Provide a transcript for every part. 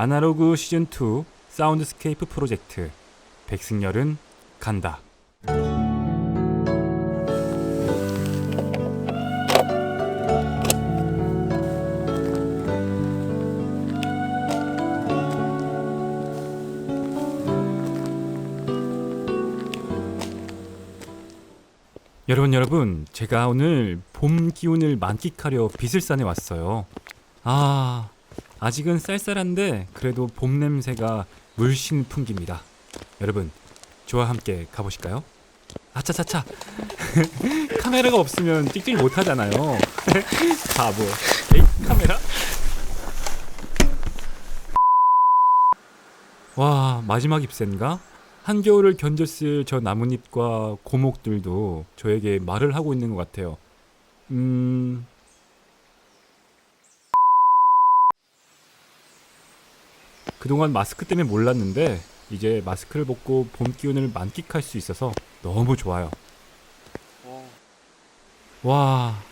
아날로그 시즌2 사운드스케이프 프로젝트 백승열은 간다. 여러분 여러분 제가 오늘 봄 기운을 만끽하려 비슬산에 왔어요. 아 아직은 쌀쌀한데 그래도 봄 냄새가 물씬 풍깁니다. 여러분 저와 함께 가보실까요? 아차차차 카메라가 없으면 찍질 못하잖아요. 바보. 에이 카메라? 와 마지막 잎새인가? 한겨울을 견뎠을 저 나뭇잎과 고목들도 저에게 말을 하고 있는 것 같아요. 음. 그동안 마스크 때문에 몰랐는데 이제 마스크를 벗고 봄 기운을 만끽할 수 있어서 너무 좋아요. 와.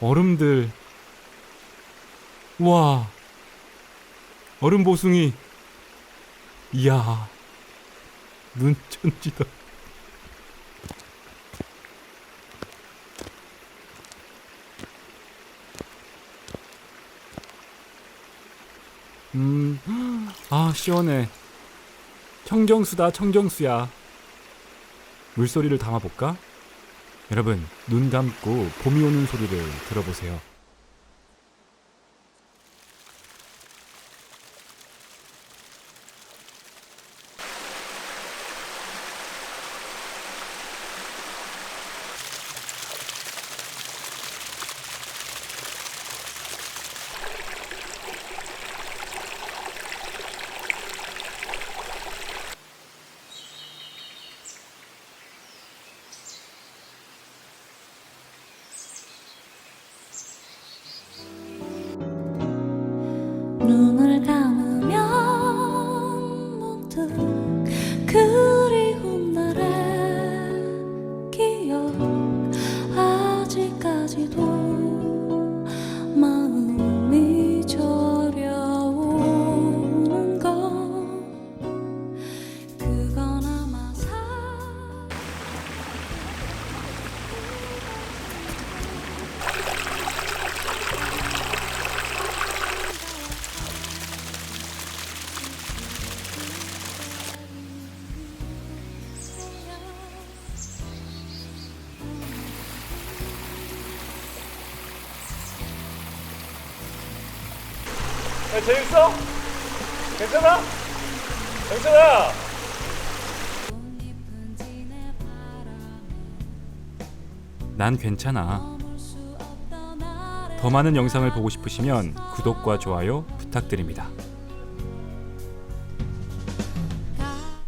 얼음들. 와. 얼음 보숭이. 이야. 눈천지다. 음, 아 시원해. 청정수다 청정수야. 물소리를 담아볼까? 여러분 눈 감고 봄이 오는 소리를 들어보세요. 눈을 감으면 문득 그리운 날의 기억 야, 재밌어? 괜찮아? 괜찮아? 난 괜찮아. 더 많은 영상을 보고 싶으시면 구독과 좋아요 부탁드립니다.